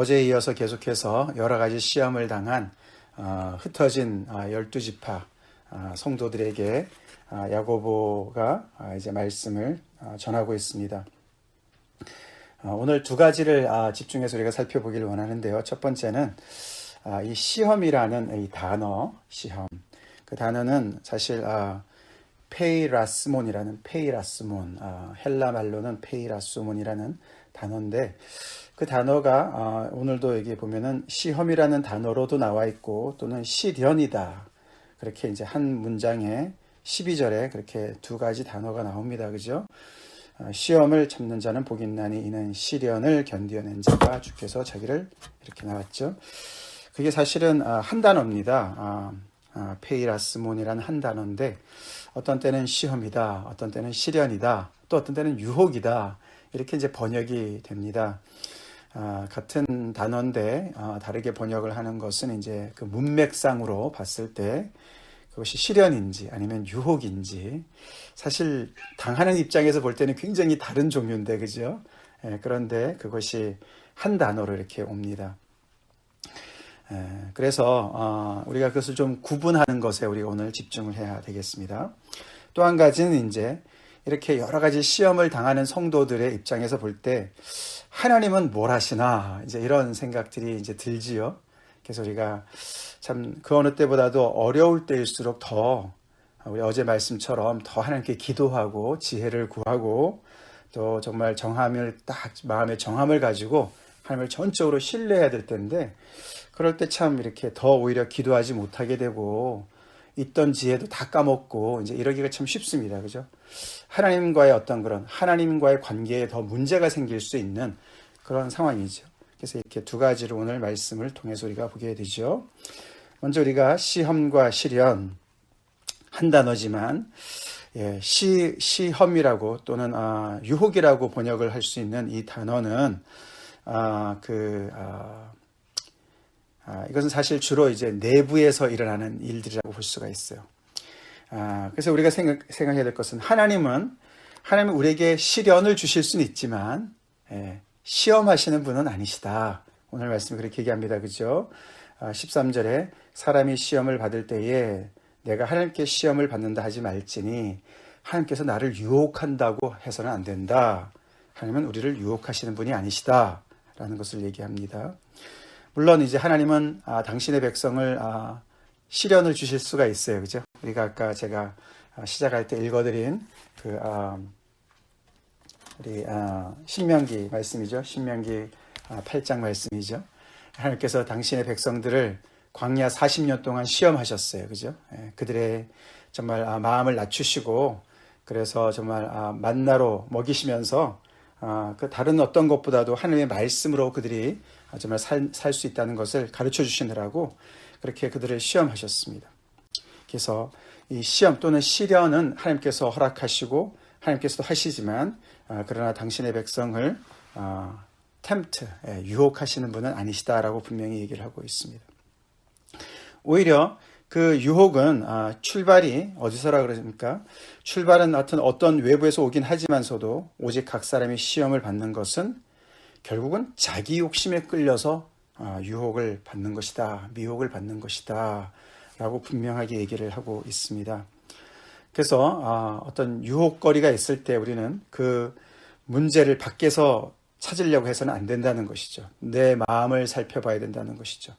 어제에 이어서 계속해서 여러 가지 시험을 당한 어, 흩어진 아, 열두 지파 아, 성도들에게 아, 야고보가 아, 이제 말씀을 아, 전하고 있습니다. 어, 오늘 두 가지를 아, 집중해서 우리가 살펴보기를 원하는데요. 첫 번째는 아, 이 시험이라는 이 단어, 시험. 그 단어는 사실 아, 페이라스몬이라는 페이라스몬, 아, 헬라 말로는 페이라스몬이라는 단어인데 그 단어가 아, 오늘도 여기 보면은 시험이라는 단어로도 나와 있고 또는 시련이다. 그렇게 이제 한 문장에 12절에 그렇게 두 가지 단어가 나옵니다. 그죠? 아, 시험을 참는 자는 복이 있나니 이는 시련을 견디어낸 자가 주께서 자기를 이렇게 나왔죠. 그게 사실은 아, 한 단어입니다. 아, 아, 페이라스몬이라는 한 단어인데 어떤 때는 시험이다, 어떤 때는 시련이다, 또 어떤 때는 유혹이다 이렇게 이제 번역이 됩니다. 아, 같은 단어인데 아, 다르게 번역을 하는 것은 이제 그 문맥상으로 봤을 때 그것이 시련인지 아니면 유혹인지 사실 당하는 입장에서 볼 때는 굉장히 다른 종류인데 그죠? 예, 그런데 그것이 한 단어로 이렇게 옵니다. 예, 그래서 어, 우리가 그것을 좀 구분하는 것에 우리가 오늘 집중을 해야 되겠습니다. 또 한 가지는 이제 이렇게 여러 가지 시험을 당하는 성도들의 입장에서 볼 때 하나님은 뭘 하시나 이제 이런 생각들이 이제 들지요. 그래서 우리가 참 그 어느 때보다도 어려울 때일수록 더 우리 어제 말씀처럼 더 하나님께 기도하고 지혜를 구하고 또 정말 정함을 딱 마음의 정함을 가지고 하나님을 전적으로 신뢰해야 될 텐데 그럴 때 참 이렇게 더 오히려 기도하지 못하게 되고 있던 지혜도 다 까먹고 이제 이러기가 참 쉽습니다. 그죠? 하나님과의 어떤 그런 하나님과의 관계에 더 문제가 생길 수 있는 그런 상황이죠. 그래서 이렇게 두 가지로 오늘 말씀을 통해서 우리가 보게 되죠. 먼저 우리가 시험과 시련 한 단어지만 예, 시 시험이라고 또는 아, 유혹이라고 번역을 할 수 있는 이 단어는 아, 그 아, 아, 이것은 사실 주로 이제 내부에서 일어나는 일들이라고 볼 수가 있어요. 아, 그래서 우리가 생각, 생각해야 될 것은 하나님은 하나님은 우리에게 시련을 주실 수는 있지만 예, 시험하시는 분은 아니시다. 오늘 말씀 그렇게 얘기합니다. 그죠? 아, 13절에 사람이 시험을 받을 때에 내가 하나님께 시험을 받는다 하지 말지니 하나님께서 나를 유혹한다고 해서는 안 된다. 하나님은 우리를 유혹하시는 분이 아니시다. 라는 것을 얘기합니다. 물론 이제 하나님은 아, 당신의 백성을 아, 시련을 주실 수가 있어요. 그죠? 우리가 아까 제가 아, 시작할 때 읽어드린 그, 아, 우리, 아, 신명기 말씀이죠. 신명기 아, 8장 말씀이죠. 하나님께서 당신의 백성들을 광야 40년 동안 시험하셨어요. 그죠? 예, 그들의 정말 아, 마음을 낮추시고 그래서 정말 아, 만나로 먹이시면서 아, 그 다른 어떤 것보다도 하나님의 말씀으로 그들이 정말 살수 있다는 것을 가르쳐 주시느라고 그렇게 그들을 시험하셨습니다. 그래서 이 시험 또는 시련은 하나님께서 허락하시고 하나님께서도 하시지만 아, 그러나 당신의 백성을 아, 템트 예, 유혹하시는 분은 아니시다라고 분명히 얘기를 하고 있습니다. 오히려 그 유혹은 아, 출발이 어디서라 그러십니까? 출발은 하여튼 어떤 외부에서 오긴 하지만서도 오직 각 사람이 시험을 받는 것은 결국은 자기 욕심에 끌려서 아, 유혹을 받는 것이다, 미혹을 받는 것이다, 라고 분명하게 얘기를 하고 있습니다. 그래서 아, 어떤 유혹거리가 있을 때 우리는 그 문제를 밖에서 찾으려고 해서는 안 된다는 것이죠. 내 마음을 살펴봐야 된다는 것이죠.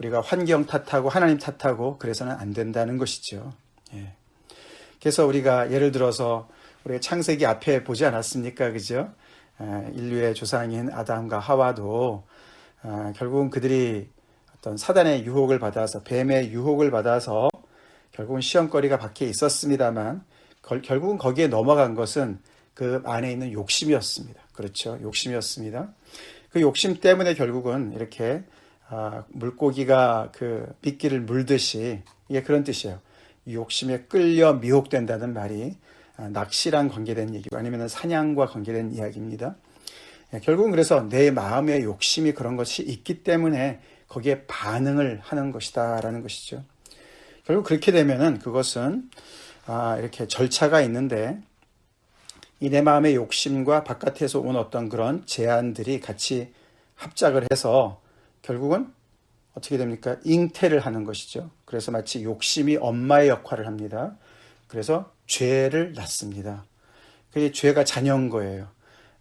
우리가 환경 탓하고 하나님 탓하고 그래서는 안 된다는 것이죠. 예. 그래서 우리가 예를 들어서 우리가 창세기 앞에 보지 않았습니까? 그죠? 인류의 조상인 아담과 하와도 아, 결국은 그들이 어떤 사단의 유혹을 받아서 뱀의 유혹을 받아서 결국은 시험거리가 밖에 있었습니다만 결국은 거기에 넘어간 것은 그 안에 있는 욕심이었습니다. 그렇죠. 욕심이었습니다. 그 욕심 때문에 결국은 이렇게 아, 물고기가 그 미끼를 물듯이 이게 그런 뜻이에요. 욕심에 끌려 미혹된다는 말이 아, 낚시랑 관계된 얘기고 아니면 사냥과 관계된 이야기입니다. 예, 결국은 그래서 내 마음의 욕심이 그런 것이 있기 때문에 거기에 반응을 하는 것이다라는 것이죠. 결국 그렇게 되면은 그것은 아, 이렇게 절차가 있는데 이 내 마음의 욕심과 바깥에서 온 어떤 그런 제안들이 같이 합작을 해서 결국은 어떻게 됩니까? 잉태를 하는 것이죠. 그래서 마치 욕심이 엄마의 역할을 합니다. 그래서 죄를 낳습니다. 그게 죄가 자녀인 거예요.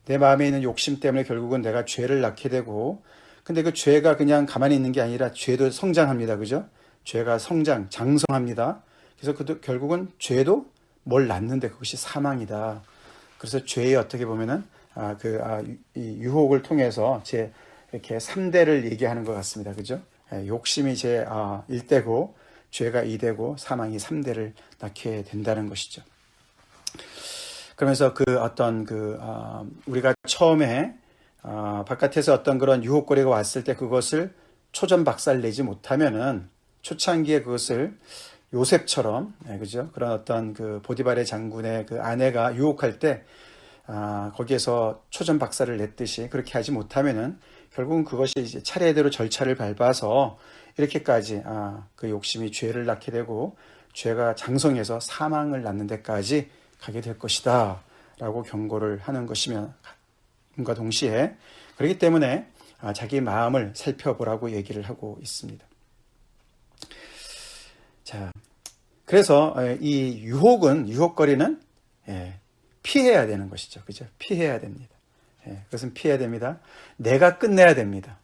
내 마음에 있는 욕심 때문에 결국은 내가 죄를 낳게 되고, 근데 그 죄가 그냥 가만히 있는 게 아니라 죄도 성장합니다. 그죠? 죄가 성장, 장성합니다. 그래서 그도 결국은 죄도 뭘 낳는데 그것이 사망이다. 그래서 죄의 어떻게 보면은 아, 그, 아, 이 유혹을 통해서 제 이렇게 3대를 얘기하는 것 같습니다. 그죠? 예, 욕심이 제 아, 1대고, 죄가 2대고, 사망이 3대를 낳게 된다는 것이죠. 그러면서 그 어떤 그, 아, 우리가 처음에 아, 바깥에서 어떤 그런 유혹거리가 왔을 때 그것을 초전 박살 내지 못하면은 초창기에 그것을 요셉처럼, 예, 그죠? 그런 어떤 그 보디발의 장군의 그 아내가 유혹할 때 아, 거기에서 초전 박사를 냈듯이 그렇게 하지 못하면은 결국은 그것이 이제 차례대로 절차를 밟아서 이렇게까지 아, 그 욕심이 죄를 낳게 되고 죄가 장성해서 사망을 낳는 데까지 가게 될 것이다. 라고 경고를 하는 것이면과 동시에 그렇기 때문에 아, 자기 마음을 살펴보라고 얘기를 하고 있습니다. 자, 그래서 이 유혹은 유혹거리는 예, 피해야 되는 것이죠. 그죠? 피해야 됩니다. 예, 그것은 피해야 됩니다. 내가 끝내야 됩니다.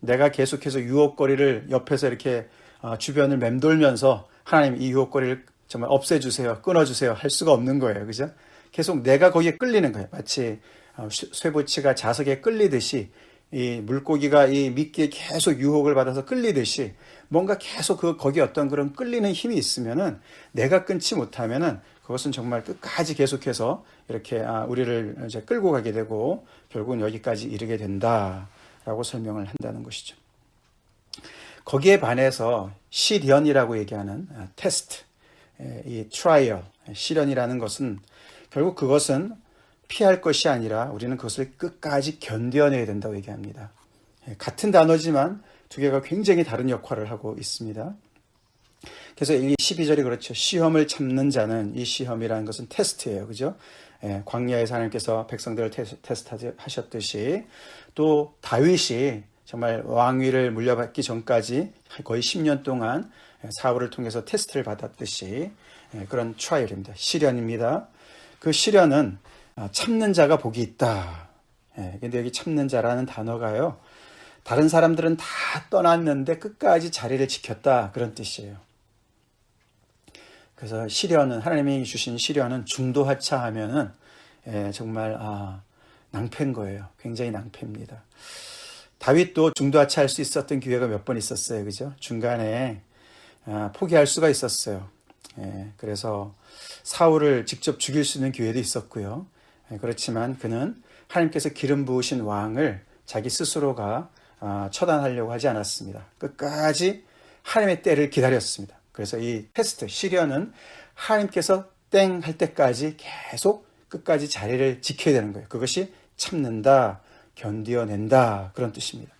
내가 계속해서 유혹거리를 옆에서 이렇게 어, 주변을 맴돌면서 하나님 이 유혹거리를 정말 없애주세요. 끊어주세요. 할 수가 없는 거예요. 그죠? 계속 내가 거기에 끌리는 거예요. 마치 어, 쇠붙이가 자석에 끌리듯이 이 물고기가 이 미끼에 계속 유혹을 받아서 끌리듯이 뭔가 계속 그 거기 어떤 그런 끌리는 힘이 있으면은 내가 끊지 못하면은 그것은 정말 끝까지 계속해서 이렇게 아, 우리를 이제 끌고 가게 되고 결국은 여기까지 이르게 된다라고 설명을 한다는 것이죠. 거기에 반해서 시련이라고 얘기하는 아, 테스트, 이 트라이얼, 시련이라는 것은 결국 그것은 피할 것이 아니라 우리는 그것을 끝까지 견뎌내야 된다고 얘기합니다. 같은 단어지만 두 개가 굉장히 다른 역할을 하고 있습니다. 그래서 이 12절이 그렇죠. 시험을 참는 자는 이 시험이라는 것은 테스트예요. 그죠? 예, 광야에서 하나님께서 백성들을 테스트 하셨듯이 또 다윗이 정말 왕위를 물려받기 전까지 거의 10년 동안 사울을 통해서 테스트를 받았듯이 예, 그런 트라이얼입니다. 시련입니다. 그 시련은 아, 참는 자가 복이 있다. 예, 근데 여기 참는 자라는 단어가요. 다른 사람들은 다 떠났는데 끝까지 자리를 지켰다. 그런 뜻이에요. 그래서 시련은 하나님이 주신 시련은 중도하차하면은 예, 정말 아, 낭패인 거예요. 굉장히 낭패입니다. 다윗도 중도하차할 수 있었던 기회가 몇 번 있었어요, 그죠? 중간에 아, 포기할 수가 있었어요. 예, 그래서 사울을 직접 죽일 수 있는 기회도 있었고요. 예, 그렇지만 그는 하나님께서 기름 부으신 왕을 자기 스스로가 아, 처단하려고 하지 않았습니다. 끝까지 하나님의 때를 기다렸습니다. 그래서 이 테스트, 시련은 하나님께서 땡 할 때까지 계속 끝까지 자리를 지켜야 되는 거예요. 그것이 참는다, 견뎌낸다, 그런 뜻입니다.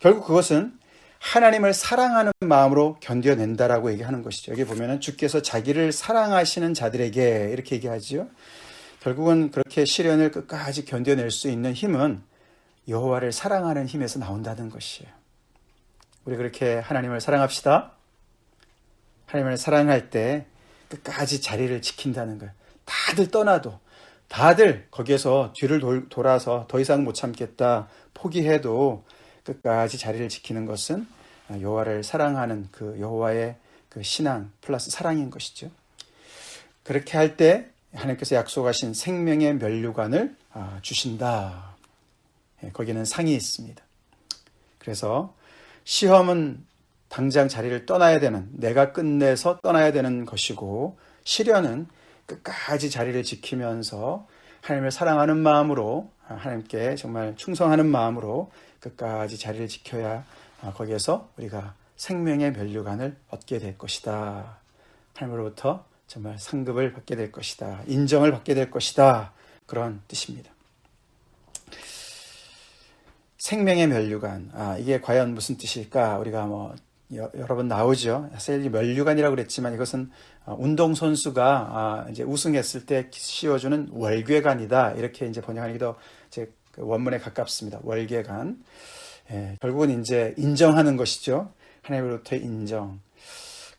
결국 그것은 하나님을 사랑하는 마음으로 견뎌낸다라고 얘기하는 것이죠. 여기 보면은 주께서 자기를 사랑하시는 자들에게 이렇게 얘기하지요. 결국은 그렇게 시련을 끝까지 견뎌낼 수 있는 힘은 여호와를 사랑하는 힘에서 나온다는 것이에요. 우리 그렇게 하나님을 사랑합시다. 하나님을 사랑할 때 끝까지 자리를 지킨다는 거예요. 다들 떠나도 다들 거기에서 뒤를 돌아서 더 이상 못 참겠다 포기해도 끝까지 자리를 지키는 것은 여호와를 사랑하는 그 여호와의 그 신앙 플러스 사랑인 것이죠. 그렇게 할 때 하나님께서 약속하신 생명의 면류관을 아, 주신다. 예, 거기는 상이 있습니다. 그래서 시험은 당장 자리를 떠나야 되는, 내가 끝내서 떠나야 되는 것이고, 시련은 끝까지 자리를 지키면서 하나님을 사랑하는 마음으로, 하나님께 정말 충성하는 마음으로 끝까지 자리를 지켜야 아, 거기에서 우리가 생명의 면류관을 얻게 될 것이다. 하나님으로부터 정말 상급을 받게 될 것이다. 인정을 받게 될 것이다. 그런 뜻입니다. 생명의 면류관. 아, 이게 과연 무슨 뜻일까? 우리가 뭐 여러 번 나오죠. 사실 면류관이라고 그랬지만 이것은 어, 운동 선수가 아, 이제 우승했을 때 씌워주는 월궤관이다 이렇게 이제 번역하기도 이제 그 원문에 가깝습니다. 월계관. 예, 결국은 이제 인정하는 것이죠. 하나님으로부터의 인정.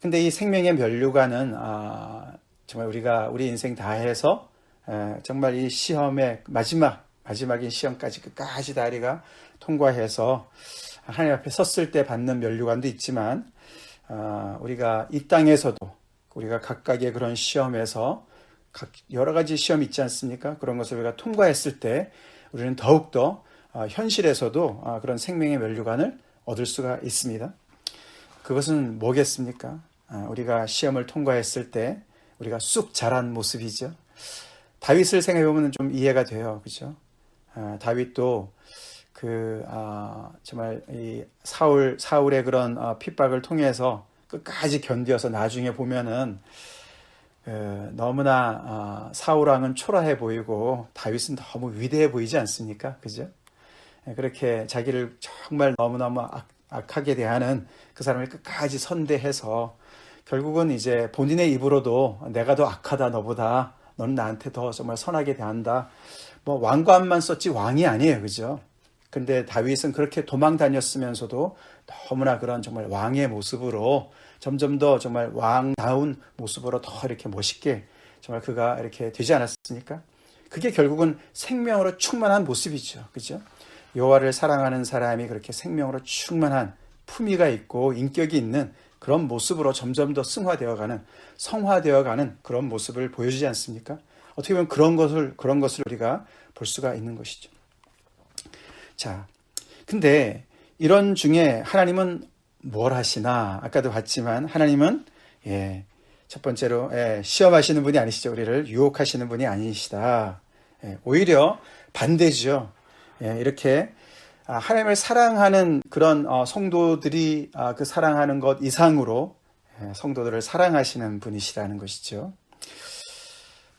근데 이 생명의 면류관은 아, 정말 우리가 우리 인생 다 해서 에, 정말 이 시험의 마지막 마지막인 시험까지 끝까지 다 우리가 통과해서 하나님 앞에 섰을 때 받는 면류관도 있지만 아, 우리가 이 땅에서도 우리가 각각의 그런 시험에서 각 여러 가지 시험이 있지 않습니까? 그런 것을 우리가 통과했을 때 우리는 더욱더 아, 현실에서도 아, 그런 생명의 면류관을 얻을 수가 있습니다. 그것은 뭐겠습니까? 아, 우리가 시험을 통과했을 때 우리가 쑥 자란 모습이죠. 다윗을 생각해 보면 좀 이해가 돼요, 그죠? 다윗도 그 아, 정말 이 사울 사울의 그런 어, 핍박을 통해서 끝까지 견디어서 나중에 보면은 그 너무나 어, 사울 왕은 초라해 보이고 다윗은 너무 위대해 보이지 않습니까? 그죠? 예, 그렇게 자기를 정말 너무너무 악, 악하게 대하는 그 사람을 끝까지 선대해서 결국은 이제 본인의 입으로도 내가 더 악하다 너보다 너는 나한테 더 정말 선하게 대한다. 뭐 왕관만 썼지 왕이 아니에요. 그죠? 근데 다윗은 그렇게 도망 다녔으면서도 너무나 그런 정말 왕의 모습으로 점점 더 정말 왕다운 모습으로 더 이렇게 멋있게 정말 그가 이렇게 되지 않았습니까? 그게 결국은 생명으로 충만한 모습이죠. 그죠? 여호와를 사랑하는 사람이 그렇게 생명으로 충만한 품위가 있고 인격이 있는 그런 모습으로 점점 더 승화되어가는 성화되어가는 그런 모습을 보여주지 않습니까? 어떻게 보면 그런 것을 그런 것을 우리가 볼 수가 있는 것이죠. 자, 근데 이런 중에 하나님은 뭘 하시나? 아까도 봤지만 하나님은 예, 첫 번째로 예, 시험하시는 분이 아니시죠. 우리를 유혹하시는 분이 아니시다. 예, 오히려 반대죠. 예, 이렇게 아, 하나님을 사랑하는 그런 어, 성도들이 아, 그 사랑하는 것 이상으로 예, 성도들을 사랑하시는 분이시라는 것이죠.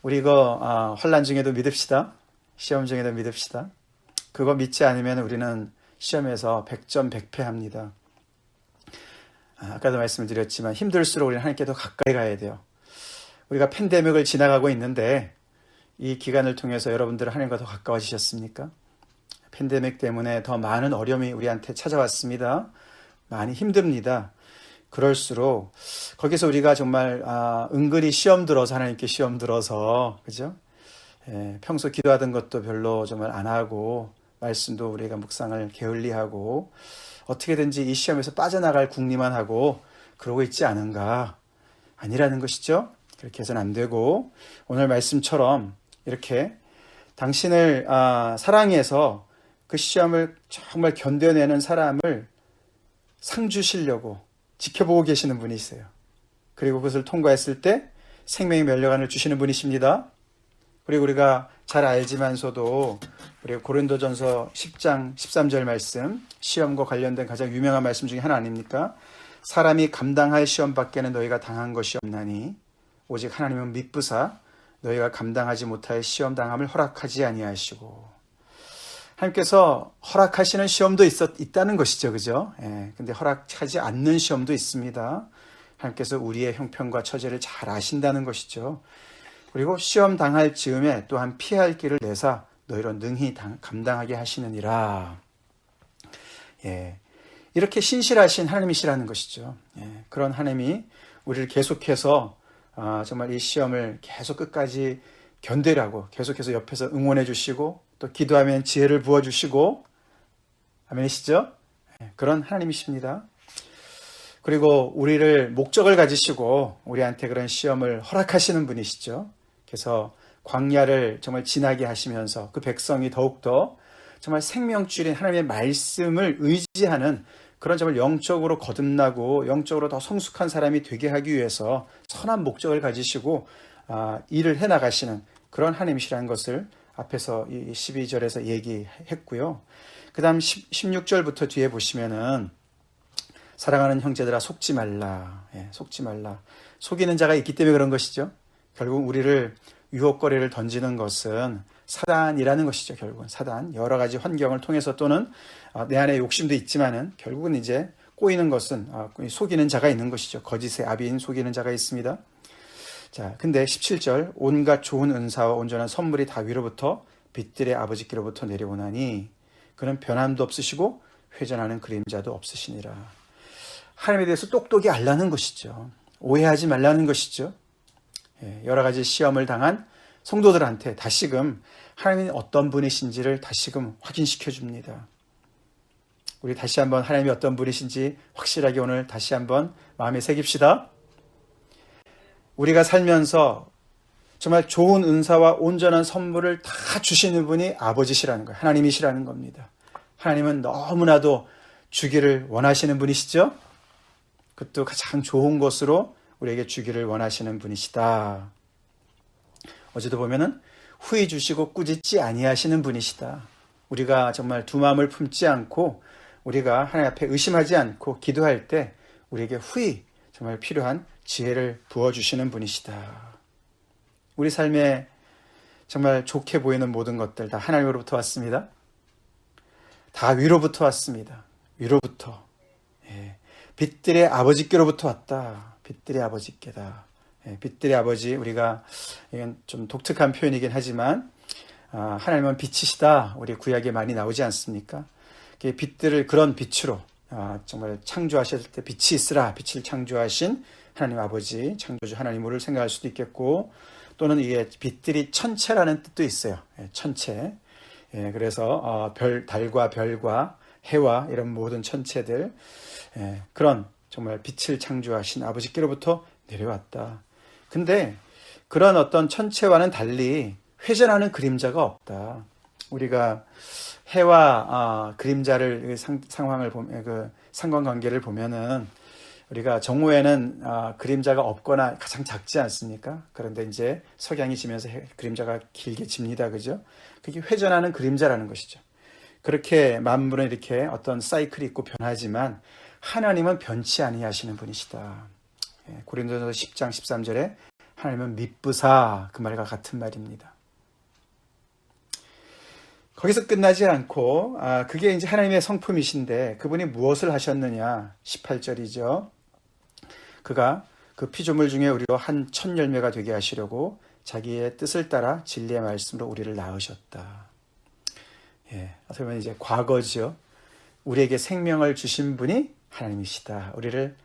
우리 이거 아, 환란 중에도 믿읍시다. 시험 중에도 믿읍시다. 그거 믿지 않으면 우리는 시험에서 100점 100패합니다. 아까도 말씀을 드렸지만 힘들수록 우리는 하나님께 더 가까이 가야 돼요. 우리가 팬데믹을 지나가고 있는데 이 기간을 통해서 여러분들 하나님과 더 가까워지셨습니까? 팬데믹 때문에 더 많은 어려움이 우리한테 찾아왔습니다. 많이 힘듭니다. 그럴수록 거기서 우리가 정말 아, 은근히 시험 들어서 하나님께 시험 들어서 그죠? 예, 평소 기도하던 것도 별로 정말 안 하고 말씀도 우리가 묵상을 게을리하고 어떻게든지 이 시험에서 빠져나갈 궁리만 하고 그러고 있지 않은가 아니라는 것이죠. 그렇게 해서는 안 되고 오늘 말씀처럼 이렇게 당신을 아, 사랑해서 그 시험을 정말 견뎌내는 사람을 상 주시려고 지켜보고 계시는 분이 있어요. 그리고 그것을 통과했을 때 생명의 면류관을 주시는 분이십니다. 그리고 우리가 잘 알지만서도 우리 고린도전서 10장 13절 말씀 시험과 관련된 가장 유명한 말씀 중에 하나 아닙니까? 사람이 감당할 시험 밖에는 너희가 당한 것이 없나니 오직 하나님은 믿부사 너희가 감당하지 못할 시험 당함을 허락하지 아니하시고 하나님께서 허락하시는 시험도 있었, 있다는 것이죠. 그죠? 예, 근데 허락하지 않는 시험도 있습니다. 하나님께서 우리의 형편과 처제를 잘 아신다는 것이죠. 그리고 시험 당할 즈음에 또한 피할 길을 내사 너희로 능히 당, 감당하게 하시느니라. 예. 이렇게 신실하신 하나님이시라는 것이죠. 예, 그런 하나님이 우리를 계속해서 아, 정말 이 시험을 계속 끝까지 견디라고 계속해서 옆에서 응원해 주시고 또 기도하면 지혜를 부어 주시고 아멘이시죠? 예, 그런 하나님이십니다. 그리고 우리를 목적을 가지시고 우리한테 그런 시험을 허락하시는 분이시죠. 그래서 광야를 정말 지나게 하시면서 그 백성이 더욱더 정말 생명줄인 하나님의 말씀을 의지하는 그런 점을 영적으로 거듭나고 영적으로 더 성숙한 사람이 되게 하기 위해서 선한 목적을 가지시고 아, 일을 해 나가시는 그런 하나님이시라는 것을 앞에서 이 12절에서 얘기했고요. 그 다음 16절부터 뒤에 보시면은 사랑하는 형제들아 속지 말라. 예, 속지 말라. 속이는 자가 있기 때문에 그런 것이죠. 결국 우리를 유혹거리를 던지는 것은 사단이라는 것이죠. 결국은 사단. 여러 가지 환경을 통해서 또는 어, 내 안에 욕심도 있지만은 결국은 이제 꼬이는 것은 어, 속이는 자가 있는 것이죠. 거짓의 아비인 속이는 자가 있습니다. 자, 근데 17절 온갖 좋은 은사와 온전한 선물이 다 위로부터 빛들의 아버지께로부터 내려오나니 그는 변함도 없으시고 회전하는 그림자도 없으시니라. 하나님에 대해서 똑똑히 알라는 것이죠. 오해하지 말라는 것이죠. 예, 여러 가지 시험을 당한 성도들한테 다시금 하나님이 어떤 분이신지를 다시금 확인시켜 줍니다. 우리 다시 한번 하나님이 어떤 분이신지 확실하게 오늘 다시 한번 마음에 새깁시다. 우리가 살면서 정말 좋은 은사와 온전한 선물을 다 주시는 분이 아버지시라는 거예요. 하나님이시라는 겁니다. 하나님은 너무나도 주기를 원하시는 분이시죠? 그것도 가장 좋은 것으로 우리에게 주기를 원하시는 분이시다. 어제도 보면은 후히 주시고 꾸짖지 아니하시는 분이시다. 우리가 정말 두 마음을 품지 않고 우리가 하나님 앞에 의심하지 않고 기도할 때 우리에게 후히 정말 필요한 지혜를 부어주시는 분이시다. 우리 삶에 정말 좋게 보이는 모든 것들 다 하나님으로부터 왔습니다. 다 위로부터 왔습니다. 위로부터. 예. 빛들의 아버지께로부터 왔다. 빛들의 아버지께다. 예. 빛들의 아버지, 우리가, 이건 좀 독특한 표현이긴 하지만, 아, 하나님은 빛이시다. 우리 구약에 많이 나오지 않습니까? 빛들을 그런 빛으로, 아, 정말 창조하셨을 때 빛이 있으라. 빛을 창조하신 하나님 아버지, 창조주 하나님을 생각할 수도 있겠고, 또는 이게 빛들이 천체라는 뜻도 있어요. 예, 천체. 예, 그래서 어, 별, 달과 별과 해와 이런 모든 천체들 예, 그런 정말 빛을 창조하신 아버지께로부터 내려왔다. 근데 그런 어떤 천체와는 달리 회전하는 그림자가 없다. 우리가 해와 어, 그림자를 상, 상황을 보면 그 상관관계를 보면은 우리가 정오에는 아, 그림자가 없거나 가장 작지 않습니까? 그런데 이제 석양이 지면서 해, 그림자가 길게 집니다. 그죠? 그게 회전하는 그림자라는 것이죠. 그렇게 만물은 이렇게 어떤 사이클이 있고 변하지만 하나님은 변치 아니하시는 분이시다. 예, 고린도전서 10장 13절에 하나님은 미쁘사 그 말과 같은 말입니다. 거기서 끝나지 않고 아, 그게 이제 하나님의 성품이신데 그분이 무엇을 하셨느냐 18절이죠. 그가 그 피조물 중에 우리로 한천 열매가 되게 하시려고 자기의 뜻을 따라 진리의 말씀으로 우리를 낳으셨다. 예, 보면 이제 과거죠. 우리에게 생명을 주신 분이 하나님이시다. 우리를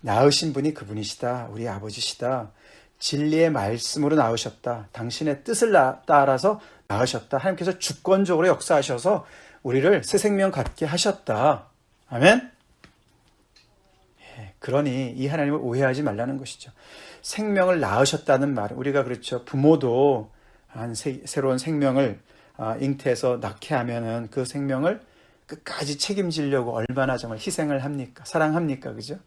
낳으신 분이 그분이시다. 우리 아버지시다. 진리의 말씀으로 낳으셨다. 당신의 뜻을 따라서 낳으셨다. 하나님께서 주권적으로 역사하셔서 우리를 새 생명 갖게 하셨다. 아멘. 그러니 이 하나님을 오해하지 말라는 것이죠. 생명을 낳으셨다는 말, 우리가 그렇죠. 부모도 한 새, 로운 생명을 아, 잉태해서 낳게 하면은 그 생명을 끝까지 책임지려고 얼마나 정말 희생을 합니까? 사랑합니까? 그죠?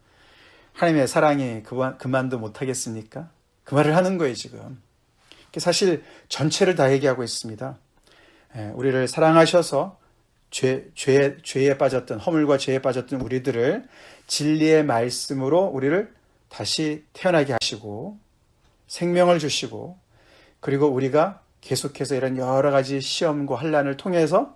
하나님의 사랑이 그만, 그만도 못하겠습니까? 그 말을 하는 거예요, 지금. 사실 전체를 다 얘기하고 있습니다. 예, 우리를 사랑하셔서 죄, 죄, 죄에 빠졌던, 허물과 죄에 빠졌던 우리들을 진리의 말씀으로 우리를 다시 태어나게 하시고 생명을 주시고 그리고 우리가 계속해서 이런 여러 가지 시험과 환란을 통해서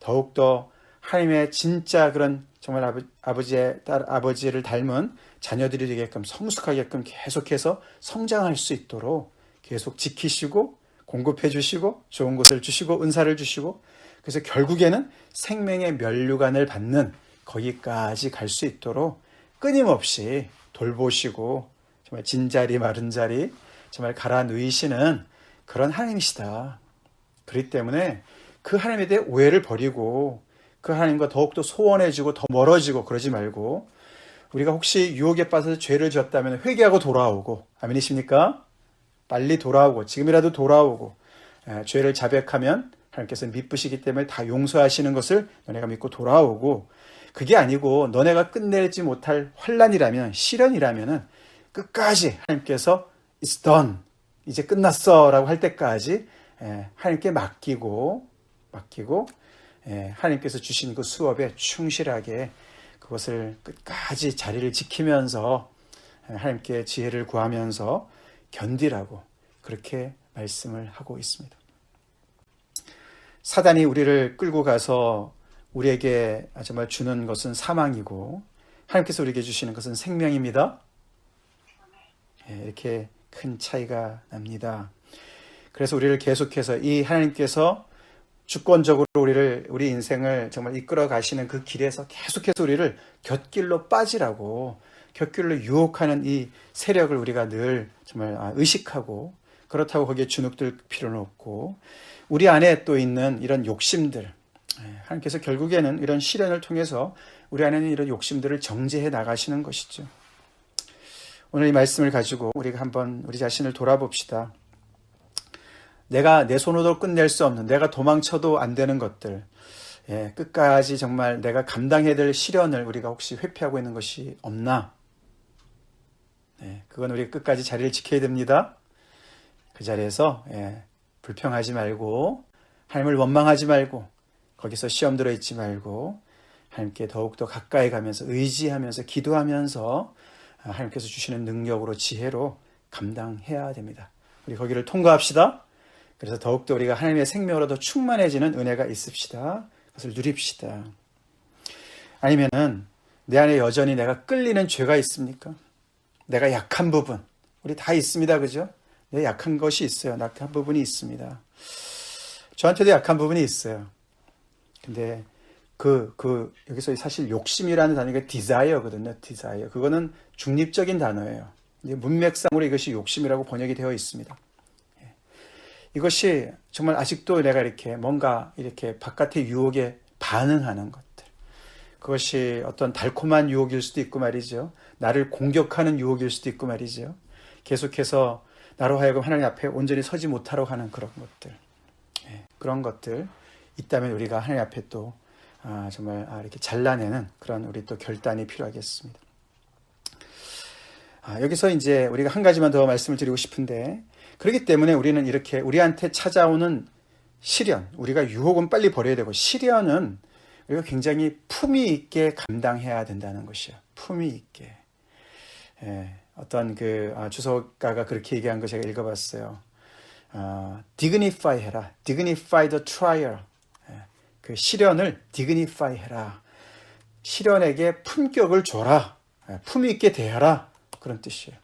더욱더 하나님의 진짜 그런 정말 아버지의 딸, 아버지를 닮은 자녀들이 되게끔 성숙하게끔 계속해서 성장할 수 있도록 계속 지키시고 공급해 주시고 좋은 것을 주시고 은사를 주시고 그래서 결국에는 생명의 면류관을 받는 거기까지 갈 수 있도록 끊임없이 돌보시고 정말 진자리 마른 자리 정말 갈아 누이시는 그런 하나님이시다. 그렇기 때문에 그 하나님에 대해 오해를 버리고 그 하나님과 더욱더 소원해지고 더 멀어지고 그러지 말고 우리가 혹시 유혹에 빠져서 죄를 지었다면 회개하고 돌아오고 아멘이십니까? 빨리 돌아오고 지금이라도 돌아오고 에, 죄를 자백하면 하나님께서 미쁘시기 때문에 다 용서하시는 것을 너네가 믿고 돌아오고 그게 아니고 너네가 끝내지 못할 환란이라면 시련이라면은 끝까지 하나님께서 it's done 이제 끝났어라고 할 때까지 예, 하나님께 맡기고 맡기고 예, 하나님께서 주신 그 수업에 충실하게 그것을 끝까지 자리를 지키면서 예, 하나님께 지혜를 구하면서 견디라고 그렇게 말씀을 하고 있습니다. 사단이 우리를 끌고 가서 우리에게 정말 주는 것은 사망이고 하나님께서 우리에게 주시는 것은 생명입니다. 예, 이렇게 큰 차이가 납니다. 그래서 우리를 계속해서 이 하나님께서 주권적으로 우리를 우리 인생을 정말 이끌어 가시는 그 길에서 계속해서 우리를 곁길로 빠지라고 곁길로 유혹하는 이 세력을 우리가 늘 정말 아, 의식하고 그렇다고 거기에 주눅들 필요는 없고 우리 안에 또 있는 이런 욕심들 예, 하나님께서 결국에는 이런 시련을 통해서 우리 안에 있는 이런 욕심들을 정제해 나가시는 것이죠. 오늘 이 말씀을 가지고 우리가 한번 우리 자신을 돌아봅시다. 내가 내 손으로 끝낼 수 없는, 내가 도망쳐도 안 되는 것들, 예, 끝까지 정말 내가 감당해야 될 시련을 우리가 혹시 회피하고 있는 것이 없나? 예, 그건 우리 끝까지 자리를 지켜야 됩니다. 그 자리에서 예, 불평하지 말고 하나님을 원망하지 말고 거기서 시험 들어 있지 말고 하나님께 더욱더 가까이 가면서 의지하면서 기도하면서 하나님께서 주시는 능력으로 지혜로 감당해야 됩니다. 우리 거기를 통과합시다. 그래서 더욱더 우리가 하나님의 생명으로 더 충만해지는 은혜가 있읍시다. 그것을 누립시다. 아니면은 내 안에 여전히 내가 끌리는 죄가 있습니까? 내가 약한 부분. 우리 다 있습니다. 그죠? 내 약한 것이 있어요. 약한 부분이 있습니다. 저한테도 약한 부분이 있어요. 근데 그, 그, 여기서 사실 욕심이라는 단어가 디자이어거든요. 디자이어. 그거는 중립적인 단어예요. 문맥상으로 이것이 욕심이라고 번역이 되어 있습니다. 이것이 정말 아직도 내가 이렇게 뭔가 이렇게 바깥의 유혹에 반응하는 것들. 그것이 어떤 달콤한 유혹일 수도 있고 말이죠. 나를 공격하는 유혹일 수도 있고 말이죠. 계속해서 나로 하여금 하나님 앞에 온전히 서지 못하러 하는 그런 것들. 예, 그런 것들 있다면 우리가 하나님 앞에 또 아, 정말 아, 이렇게 잘라내는 그런 우리 또 결단이 필요하겠습니다. 아, 여기서 이제 우리가 한 가지만 더 말씀을 드리고 싶은데 그렇기 때문에 우리는 이렇게 우리한테 찾아오는 시련, 우리가 유혹은 빨리 버려야 되고 시련은 우리가 굉장히 품위 있게 감당해야 된다는 것이요. 품위 있게. 예, 어떤 그 아, 주석가가 그렇게 얘기한 거 제가 읽어봤어요. 아, dignify 해라. dignify the trial. 예, 그 시련을 dignify 해라. 시련에게 품격을 줘라. 예, 품위 있게 대하라. 그런 뜻이에요.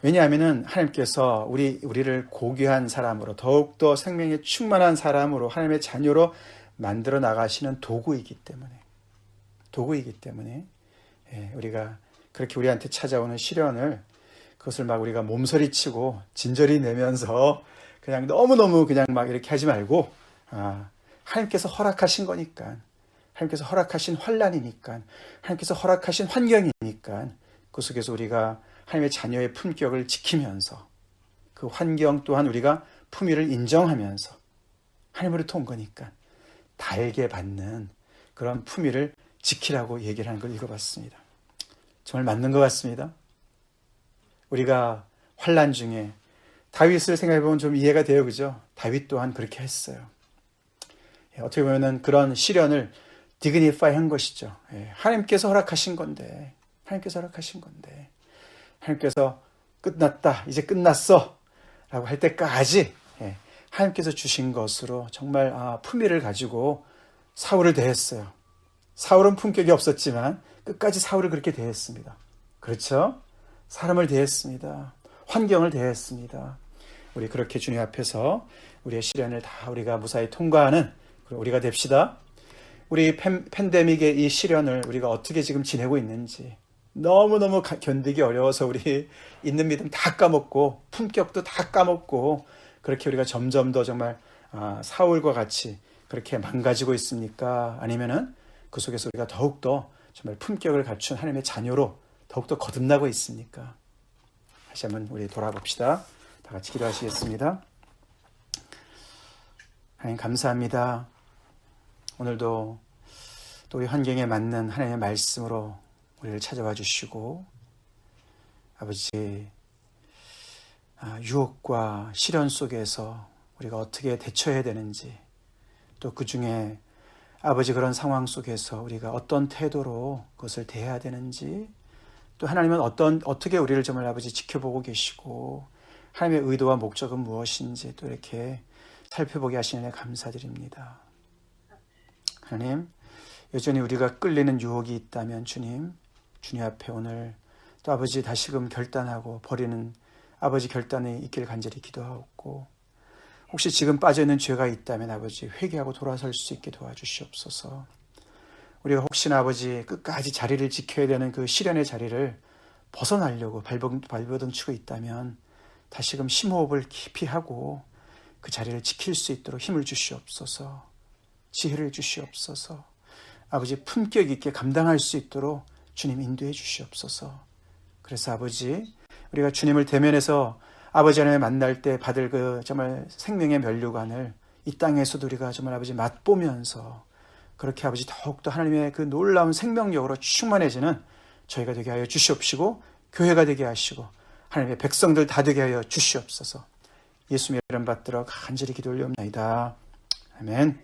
왜냐하면은 하나님께서 우리 우리를 고귀한 사람으로 더욱 더 생명에 충만한 사람으로 하나님의 자녀로 만들어 나가시는 도구이기 때문에 도구이기 때문에 예, 우리가 그렇게 우리한테 찾아오는 시련을 그것을 막 우리가 몸서리치고 진저리 내면서 그냥 너무너무 그냥 막 이렇게 하지 말고 아, 하나님께서 허락하신 거니까 하나님께서 허락하신 환란이니까 하나님께서 허락하신 환경이니까 그 속에서 우리가 하나님의 자녀의 품격을 지키면서 그 환경 또한 우리가 품위를 인정하면서 하나님으로부터 온 거니까 달게 받는 그런 품위를 지키라고 얘기를 하는 걸 읽어봤습니다. 정말 맞는 것 같습니다. 우리가 환란 중에 다윗을 생각해 보면 좀 이해가 돼요, 그죠? 다윗 또한 그렇게 했어요. 예, 어떻게 보면은 그런 시련을 디그니파이 한 것이죠. 예, 하나님께서 허락하신 건데, 하나님께서 허락하신 건데, 하나님께서 끝났다, 이제 끝났어, 라고 할 때까지 예, 하나님께서 주신 것으로 정말 아, 품위를 가지고 사울을 대했어요. 사울은 품격이 없었지만 끝까지 사울을 그렇게 대했습니다. 그렇죠? 사람을 대했습니다. 환경을 대했습니다. 우리 그렇게 주님 앞에서 우리의 시련을 다 우리가 무사히 통과하는 우리가 됩시다. 우리 팬, 팬데믹의 이 시련을 우리가 어떻게 지금 지내고 있는지 너무너무 견디기 어려워서 우리 있는 믿음 다 까먹고 품격도 다 까먹고 그렇게 우리가 점점 더 정말 아, 사울과 같이 그렇게 망가지고 있습니까? 아니면은 그 속에서 우리가 더욱더 정말 품격을 갖춘 하나님의 자녀로 더욱더 거듭나고 있습니까? 다시 한번 우리 돌아봅시다. 다 같이 기도하시겠습니다. 하나님 감사합니다. 오늘도 또 우리 환경에 맞는 하나님의 말씀으로 우리를 찾아와 주시고 아버지 아, 유혹과 시련 속에서 우리가 어떻게 대처해야 되는지 또 그 중에 아버지 그런 상황 속에서 우리가 어떤 태도로 그것을 대해야 되는지 또 하나님은 어떤 어떻게 우리를 정말 아버지 지켜보고 계시고 하나님의 의도와 목적은 무엇인지 또 이렇게 살펴보게 하시는 데 감사드립니다. 하나님 여전히 우리가 끌리는 유혹이 있다면 주님 주님 앞에 오늘 또 아버지 다시금 결단하고 버리는 아버지 결단이 있길 간절히 기도하옵고 혹시 지금 빠져 있는 죄가 있다면 아버지 회개하고 돌아설 수 있게 도와주시옵소서. 우리가 혹시나 아버지 끝까지 자리를 지켜야 되는 그 시련의 자리를 벗어나려고 발버둥, 발버둥 치고 있다면 다시금 심호흡을 깊이 하고 그 자리를 지킬 수 있도록 힘을 주시옵소서. 지혜를 주시옵소서. 아버지 품격 있게 감당할 수 있도록 주님 인도해 주시옵소서. 그래서 아버지 우리가 주님을 대면해서 아버지 하나님 만날 때 받을 그 정말 생명의 면류관을 이 땅에서도 우리가 정말 아버지 맛보면서 그렇게 아버지 더욱더 하나님의 그 놀라운 생명력으로 충만해지는 저희가 되게 하여 주시옵시고 교회가 되게 하시고 하나님의 백성들 다 되게 하여 주시옵소서. 예수님의 이름 받들어 간절히 기도 올리옵나이다. 아멘.